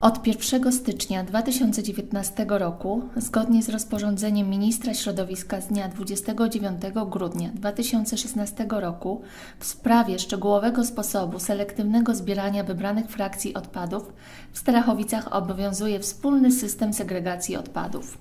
Od 1 stycznia 2019 roku, zgodnie z rozporządzeniem Ministra Środowiska z dnia 29 grudnia 2016 roku w sprawie szczegółowego sposobu selektywnego zbierania wybranych frakcji odpadów, w Starachowicach obowiązuje wspólny system segregacji odpadów.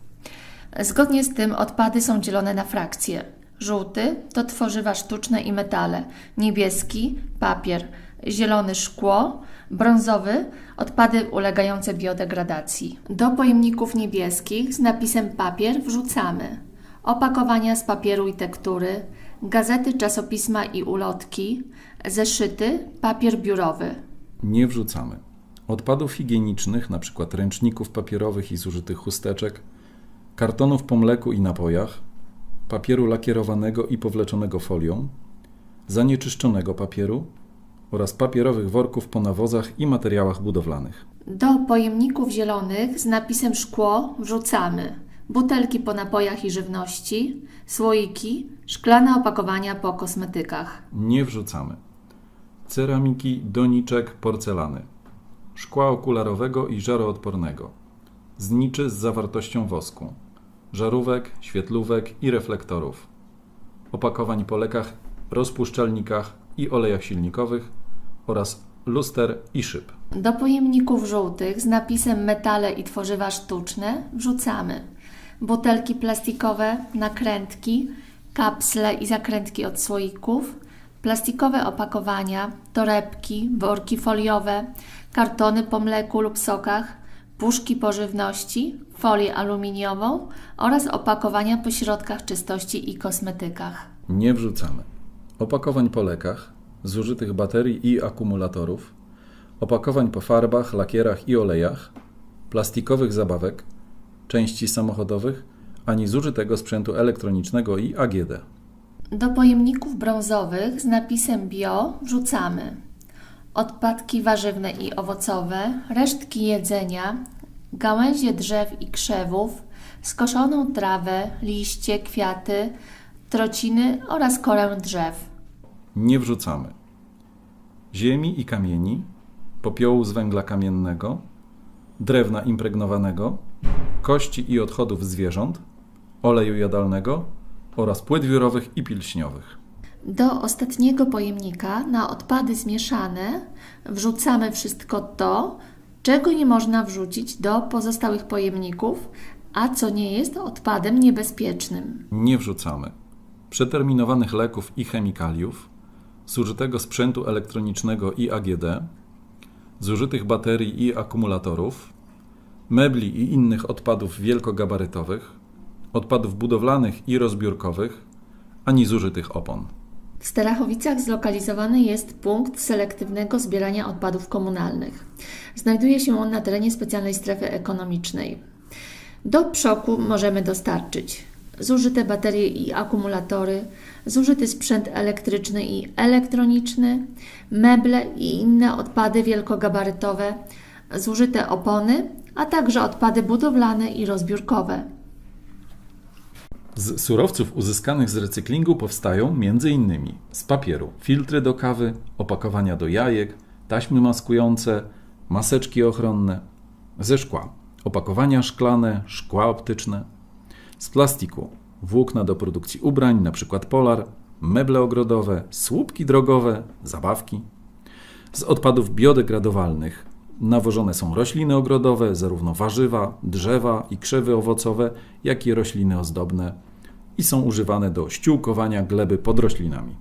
Zgodnie z tym odpady są dzielone na frakcje. Żółty to tworzywa sztuczne i metale, niebieski papier, zielony szkło, brązowy odpady ulegające biodegradacji. Do pojemników niebieskich z napisem papier wrzucamy opakowania z papieru i tektury, gazety, czasopisma i ulotki, zeszyty, papier biurowy. Nie wrzucamy. Odpadów higienicznych, np. ręczników papierowych i zużytych chusteczek, kartonów po mleku i napojach, papieru lakierowanego i powleczonego folią, zanieczyszczonego papieru oraz papierowych worków po nawozach i materiałach budowlanych. Do pojemników zielonych z napisem szkło wrzucamy butelki po napojach i żywności, słoiki, szklane opakowania po kosmetykach. Nie wrzucamy. Ceramiki, doniczek, porcelany, szkła okularowego i żaroodpornego, zniczy z zawartością wosku, żarówek, świetlówek i reflektorów, opakowań po lekach, rozpuszczalnikach i olejach silnikowych oraz luster i szyb. Do pojemników żółtych z napisem metale i tworzywa sztuczne wrzucamy butelki plastikowe, nakrętki, kapsle i zakrętki od słoików, plastikowe opakowania, torebki, worki foliowe, kartony po mleku lub sokach, puszki po żywności, folię aluminiową oraz opakowania po środkach czystości i kosmetykach. Nie wrzucamy. Opakowań po lekach, zużytych baterii i akumulatorów, opakowań po farbach, lakierach i olejach, plastikowych zabawek, części samochodowych, ani zużytego sprzętu elektronicznego i AGD. Do pojemników brązowych z napisem bio wrzucamy odpadki warzywne i owocowe, resztki jedzenia, gałęzie drzew i krzewów, skoszoną trawę, liście, kwiaty, trociny oraz korę drzew. Nie wrzucamy. Ziemi i kamieni, popiołu z węgla kamiennego, drewna impregnowanego, kości i odchodów zwierząt, oleju jadalnego oraz płyt wiórowych i pilśniowych. Do ostatniego pojemnika na odpady zmieszane wrzucamy wszystko to, czego nie można wrzucić do pozostałych pojemników, a co nie jest odpadem niebezpiecznym. Nie wrzucamy. Przeterminowanych leków i chemikaliów, zużytego sprzętu elektronicznego i AGD, zużytych baterii i akumulatorów, mebli i innych odpadów wielkogabarytowych, odpadów budowlanych i rozbiórkowych, ani zużytych opon. W Starachowicach zlokalizowany jest punkt selektywnego zbierania odpadów komunalnych. Znajduje się on na terenie specjalnej strefy ekonomicznej. Do przoku możemy dostarczyć zużyte baterie i akumulatory, zużyty sprzęt elektryczny i elektroniczny, meble i inne odpady wielkogabarytowe, zużyte opony, a także odpady budowlane i rozbiórkowe. Z surowców uzyskanych z recyklingu powstają m.in. z papieru filtry do kawy, opakowania do jajek, taśmy maskujące, maseczki ochronne, ze szkła opakowania szklane, szkła optyczne, z plastiku włókna do produkcji ubrań, np. polar, meble ogrodowe, słupki drogowe, zabawki. Z odpadów biodegradowalnych nawożone są rośliny ogrodowe, zarówno warzywa, drzewa i krzewy owocowe, jak i rośliny ozdobne i są używane do ściółkowania gleby pod roślinami.